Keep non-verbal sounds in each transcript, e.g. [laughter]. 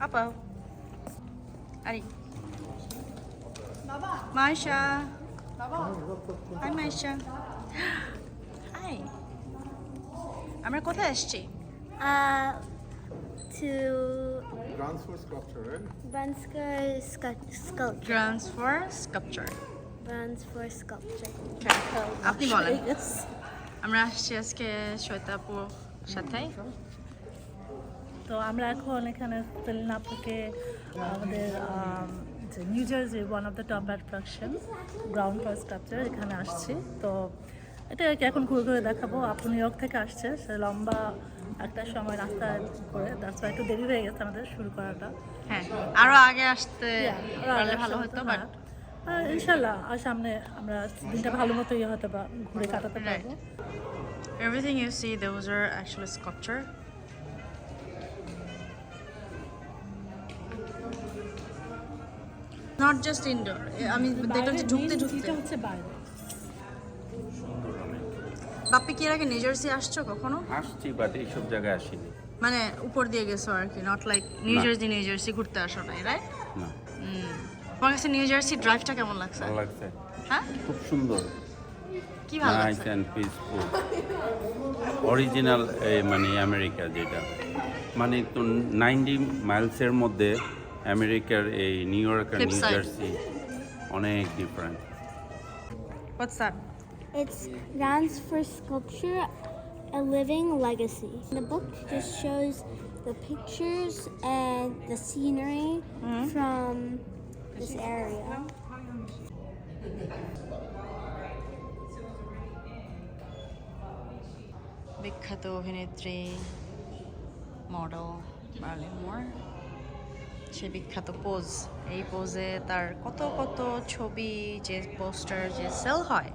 Apa? Ari. Maisha. Hi Maisha. Hi. আমরা কোথায় আসছি Uh, to Transfer sculpture, right? Banska scu- sculpture. Grounds for sculpture Bands for sculpture. আপনি বলেন আমরা আসছি আজকে শ্বেতাপুর সাথে তো আমরা এখন এখানে সেলিনা আপুকে আমাদের যে New Jersey one of the top attraction ground floor structure এখানে আসছি। তো এটা আর কি এখন ঘুরে ঘুরে দেখাবো। আপু নিউ ইয়র্ক থেকে আসছে। সে লম্বা একটা সময় রাস্তা করে দ্যাটস একটু দেরি হয়ে গেছে আমাদের শুরু করাটা। হ্যাঁ আরও আগে আসতে ভালো হতো বাট হ্যাঁ, ইনশাল্লাহ আর সামনে আমরা দিনটা ভালো মতো ইয়ে হতে বা ঘুরে কাটাতে পারব। Everything you see, those are actually sculpture. Not just indoor. আমি দেখলাম যে ঢুকতে ঢুকতে। হচ্ছে বাইরে। বাপ্পি কি এর আগে নিউ জার্সি আসছো কখনো? আসছি বাট এইসব জায়গায় আসিনি। মানে উপর দিয়ে গেছো আর কি নট লাইক নিউ না। জার্সি নিউ জার্সি ঘুরতে আসো নাই রাইট না। তোমার কাছে নিউ জার্সি ড্রাইভটা কেমন লাগছে? ভালো লাগছে। হ্যাঁ? খুব সুন্দর। কি ভালো নাইস অ্যান্ড পিসফুল অরিজিনাল মানে আমেরিকা যেটা। মানে তো নাইনটি মাইলসের মধ্যে আমেরিকার এই নিউ ইয়র্ক আর Flip নিউ side. জার্সি অনেক different what's that It's Bands for sculpture, a living legacy. The book just shows the pictures and the scenery from this area. বিখ্যাত অভিনেত্রী মডেল মার্লিন মোর সে বিখ্যাত pose. এই পোজে তার কত কত ছবি যে পোস্টার যে সেল হয়।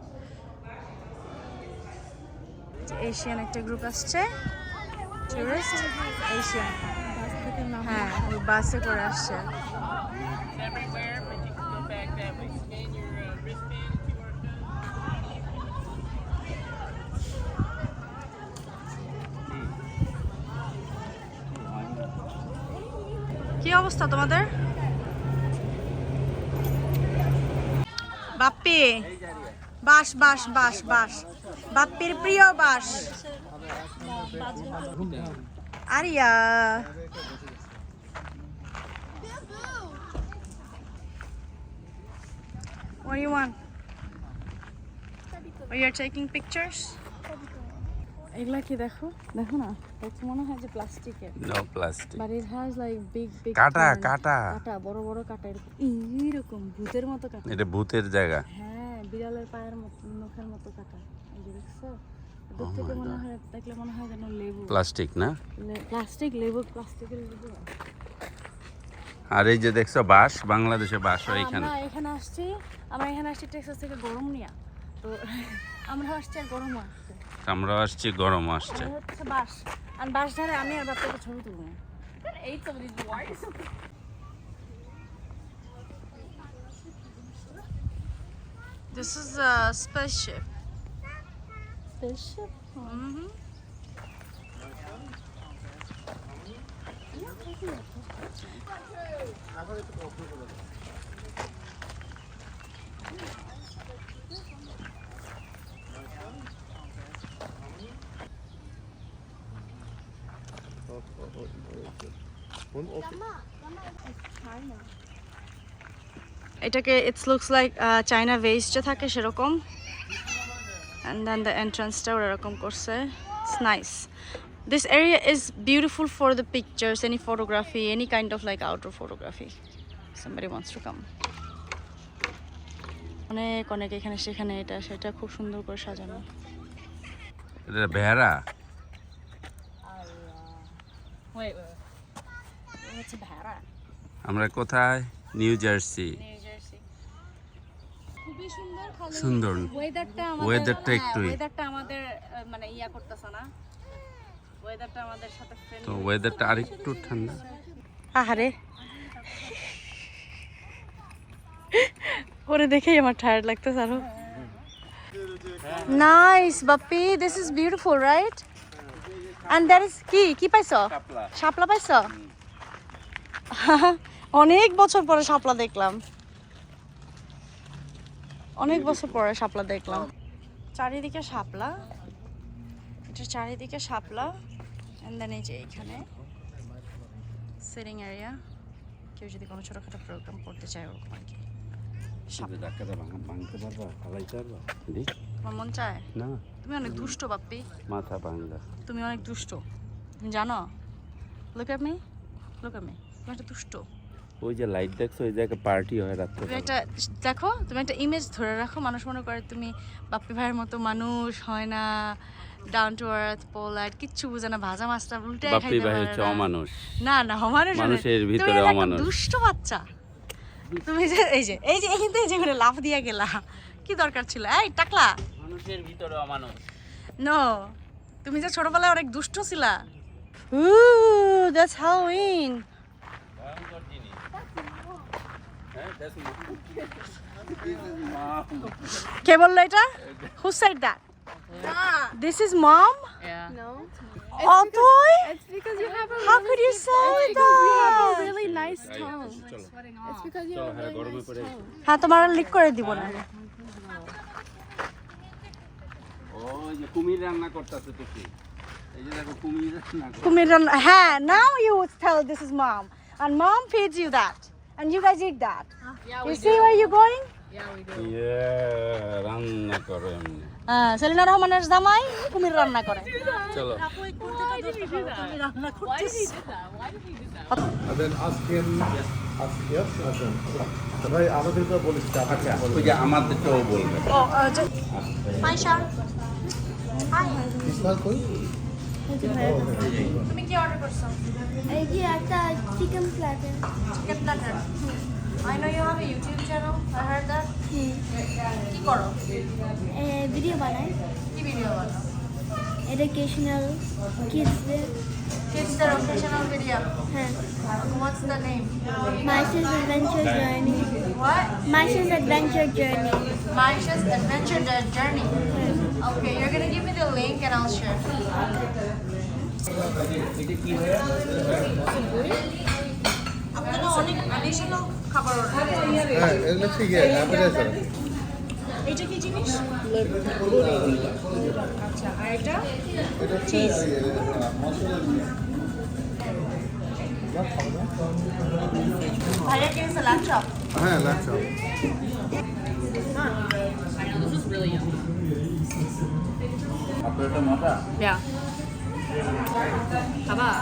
এশিয়ান একটা গ্রুপ আসছে। টুরিস্ট এশিয়ান হ্যাঁ ওই বাসে করে আসছে। কি অবস্থা তোমাদের বাপ্পি বাস বাস বাস বাস বাপ্পির প্রিয় বাস আরিয়া What do you want? Oh, you're taking pictures? এগুলা কি দেখো? দেখো না? দেখো মনে হয় যে প্লাস্টিকের। No plastic but it has like big big কাটা কাটা। কাটা বড় বড় কাটা এরকম। এইরকম ভূতের মতো কাটা। এটা ভূতের জায়গা। হ্যাঁ বিড়ালের পায়ের মতো নখের মতো কাটা। এই যে দেখছ? দূর থেকে মনে হয় দেখলে মনে হয় যেন লেবু। প্লাস্টিক না? প্লাস্টিক লেবু প্লাস্টিকের লেবু। আর এই যে দেখছ বাস বাংলাদেশে বাস হয় এখানে আমরা এখানে। আসছি। আমরা এখানে আসছি টেক্সাস থেকে গরম নিয়া। তো [laughs] আমরা আসছি আর গরম আসছে। আমরা আসছি গরম আসছে বাস আর বাস ধারে আমি আর বাচ্চাকে ছবি তুলবো এই তো This is a spaceship. Spaceship? Mm-hmm. এটাকে it's looks like China vest থাকে সেরকম। অ্যান্ড দেন দ্য ওরা এরকম করছে। It's nice this area is beautiful for the pictures any photography any kind of like outdoor photography somebody wants to come. অনেক অনেক এখানে, সেখানে এটা, সেটা খুব সুন্দর করে সাজানো। আমরা কোথায়? নিউ জার্সি খুবই সুন্দর ওয়েদারটা Weather-টা ওয়েদারটা আমাদের আহ, মানে ইয়া করতেছে না। ওয়েদারটা আমাদের সাথে তো ওয়েদারটা আরেকটু ঠান্ডা। আহারে। ওরে দেখেই আমার টায়ার্ড লাগতেছে আরও। Nice Bappi this is beautiful right and that is কি? কি পাইছো? শাপলা। পাইছো? [laughs] অনেক বছর পরে শাপলা দেখলাম। অনেক বছর পরে শাপলা দেখলাম। চারিদিকে শাপলা। এটা চারিদিকে শাপলা। অ্যান্ড দেন এই যে এইখানে সিটিং এরিয়া কেউ যদি কোনো ছোটোখাটো প্রোগ্রাম করতে চায় ওরকম আর কি। মন চায়? না। তুমি অনেক দুষ্ট বাপ্পি মাথা ভাঙলা তুমি অনেক দুষ্ট জানো look at me look at me তুমি একটা দুষ্ট ওই যে লাইট দেখছ ওই জায়গায় পার্টি হয় রাত্রে তুমি একটা দেখো তুমি একটা ইমেজ ধরে রাখো মানুষ মনে করে তুমি বাপ্পি ভাইয়ের মতো মানুষ হয় না ডাউন টু আর্থ পোলার কিচ্ছু বুঝে না ভাজা মাছটা উল্টে বাপ্পি ভাই হচ্ছে। অমানুষ না না অমানুষ মানুষের ভিতরে অমানুষ। দুষ্ট বাচ্চা তুমি যে এই যে এই যে থেকে যে করে লাফ দিয়া গেলা কি দরকার ছিল এই টাকলা মানুষের ভিতরে অমানব নো তুমি যে ছোটবেলায় অনেক দুষ্ট ছিলা উ দ্যাটস হাউইন কে বলল এটা who said that this is mom হ্যাঁ তোমার লিক করে দিব না ওই যে কুমির রান্না করতেছে তো কি এই যে দেখো কুমির রান্না কুমির রান্না হ্যাঁ now you would tell this is mom and mom feeds you that and you guys eat that you see where you going ইয়ে রান্না করে হ্যাঁ সেলিনা রহমানের জামাই কুমির রান্না করে চলো And then আচ্ছা ভাই আমাদেরকে বলিস আচ্ছা ওই যে আমাদেরটাও বলবে ও মাইশা হাই ইসমাইল কই তুমি কি অর্ডার করছ এই যে একটা chicken platter chicken platter I know you have a YouTube channel. I heard that. কি করো ভিডিও বানাই কি ভিডিও বানাও educational কিডসদের Kids the occasional video. হ্যাঁ What's the name? Maisha's adventure journey What? Maisha's adventure journey Maisha's Adventure the Journey. Okay, you're gonna give me the link and I'll share. আপনারা অনেক additional খাবার order করেছেন। হ্যাঁ এগুলো ঠিক আছে appetiser এইটা কি জিনিস? আচ্ছা আর এটা? এটা চিজ ভাইয়া কিনেছে লাঞ্চ চপ হ্যাঁ লাগছে আপনার